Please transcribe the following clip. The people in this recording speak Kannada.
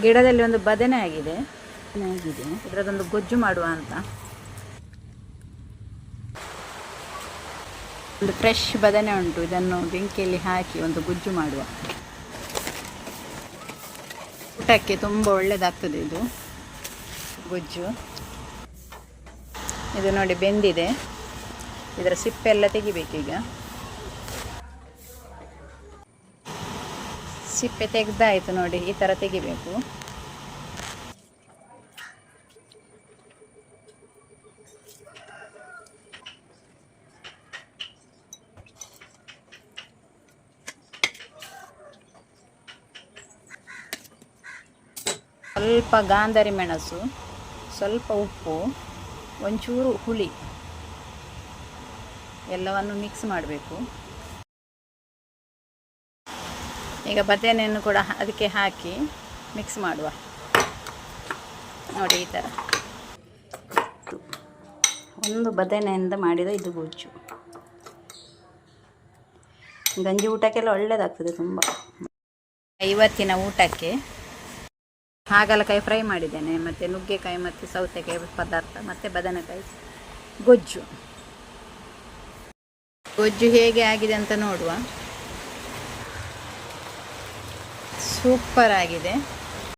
ಗಿಡದಲ್ಲಿ ಒಂದು ಬದನೆ ಆಗಿದೆ. ಆಗಿದೆ. ಇದರದೊಂದು ಗೊಜ್ಜು ಮಾಡುವ ಅಂತ. ಒಂದು ಫ್ರೆಶ್ ಬದನೆ ಉಂಟು. ಇದನ್ನು ಬೆಂಕಿಯಲ್ಲಿ ಹಾಕಿ ಒಂದು ಗೊಜ್ಜು ಮಾಡುವ. ಊಟಕ್ಕೆ ತುಂಬ ಒಳ್ಳೆಯದಾಗ್ತದೆ ಇದು. ಗೊಜ್ಜು. ಇದು ನೋಡಿ ಬೆಂದಿದೆ. ಇದರ ಸಿಪ್ಪೆ ಎಲ್ಲ ತೆಗಿಬೇಕೀಗ. ಸಿಪ್ಪೆ ತೆಗ್ದಾಯ್ತು ನೋಡಿ, ಈ ಥರ ತೆಗಿಬೇಕು. ಸ್ವಲ್ಪ ಗಾಂಧರಿ ಮೆಣಸು, ಸ್ವಲ್ಪ ಉಪ್ಪು, ಒಂಚೂರು ಹುಳಿ, ಎಲ್ಲವನ್ನು ಮಿಕ್ಸ್ ಮಾಡಬೇಕು. ಈಗ ಬದನೆಯನ್ನು ಕೂಡ ಅದಕ್ಕೆ ಹಾಕಿ ಮಿಕ್ಸ್ ಮಾಡುವ. ನೋಡಿ ಈ ಥರ ಒಂದು ಬದನೆಯಿಂದ ಮಾಡಿದ ಇದು ಗೊಜ್ಜು ಗಂಜಿ ಊಟಕ್ಕೆಲ್ಲ ಒಳ್ಳೆಯದಾಗ್ತದೆ ತುಂಬ. ಇವತ್ತಿನ ಊಟಕ್ಕೆ ಹಾಗಲಕಾಯಿ ಫ್ರೈ ಮಾಡಿದ್ದೇನೆ. ಮತ್ತು ನುಗ್ಗೆಕಾಯಿ ಮತ್ತು ಸೌತೆಕಾಯಿ ಪದಾರ್ಥ ಮತ್ತು ಬದನೆಕಾಯಿ ಗೊಜ್ಜು. ಗೊಜ್ಜು ಹೇಗೆ ಆಗಿದೆ ಅಂತ ನೋಡುವ. ಸೂಪರ್ ಆಗಿದೆ.